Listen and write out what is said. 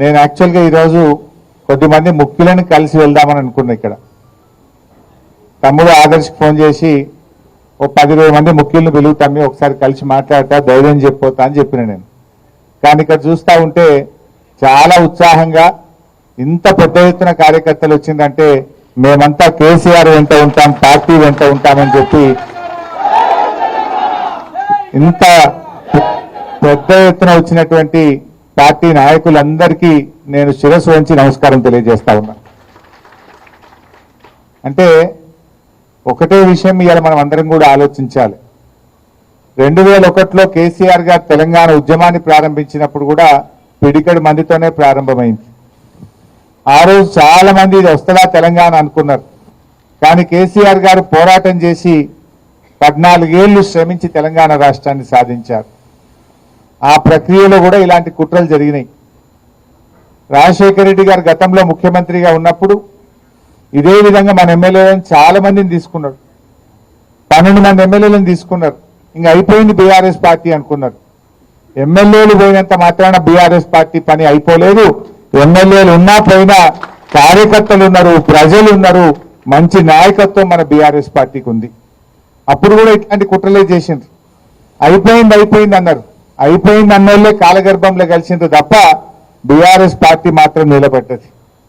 నేను యాక్చువల్గా ఈరోజు కొద్దిమంది ముఖ్యులను కలిసి వెళ్దామని అనుకున్నా ఇక్కడ. తమ్ముడు ఆదర్శ్ ఫోన్ చేసి ఓ పది ఇరవై మంది ముఖ్యులను పిలుగుతామి ఒకసారి కలిసి మాట్లాడతా ధైర్యం చెప్పిపోతా అని చెప్పిన నేను. కానీ ఇక్కడ చూస్తా ఉంటే చాలా ఉత్సాహంగా ఇంత పెద్ద ఎత్తున కార్యకర్తలు వచ్చిందంటే మేమంతా కేసీఆర్ వెంట ఉంటాం పార్టీ వెంట ఉంటామని చెప్పి ఇంత పెద్ద ఎత్తున వచ్చినటువంటి పార్టీ నాయకులందరికీ నేను శిరస్సు వంచి నమస్కారం తెలియజేస్తా ఉన్నా. అంటే ఒకటే విషయం ఇవాళ మనం అందరం కూడా ఆలోచించాలి. రెండు వేల ఒకటిలో కేసీఆర్ గారు తెలంగాణ ఉద్యమాన్ని ప్రారంభించినప్పుడు కూడా పిడికడి మందితోనే ప్రారంభమైంది. ఆ రోజు చాలా మంది ఇది వస్తుందా తెలంగాణ అనుకున్నారు. కానీ కేసీఆర్ గారు పోరాటం చేసి పద్నాలుగేళ్ళు శ్రమించి తెలంగాణ రాష్ట్రాన్ని సాధించారు. ఆ ప్రక్రియలో కూడా ఇలాంటి కుట్రలు జరిగినాయి. రాజశేఖర రెడ్డి గారు గతంలో ముఖ్యమంత్రిగా ఉన్నప్పుడు ఇదే విధంగా మన ఎమ్మెల్యేలను చాలా మందిని తీసుకున్నారు. పన్నెండు మంది ఎమ్మెల్యేలను తీసుకున్నారు. ఇంకా అయిపోయింది బీఆర్ఎస్ పార్టీ అనుకున్నారు. ఎమ్మెల్యేలు పోయినంత మాత్రాన బీఆర్ఎస్ పార్టీ పని అయిపోలేదు. ఎమ్మెల్యేలు ఉన్నా పోయినా కార్యకర్తలు ఉన్నారు ప్రజలు ఉన్నారు మంచి నాయకత్వం మన బీఆర్ఎస్ పార్టీకి ఉంది. అప్పుడు కూడా ఇట్లాంటి కుట్రలే చేసింది అయిపోయింది అయిపోయింది అన్నారు. అయిపోయింది అన్నోళ్ళే కాలగర్భంలో కలిసింది తప్ప బీఆర్ఎస్ పార్టీ మాత్రం నిలబడ్డది.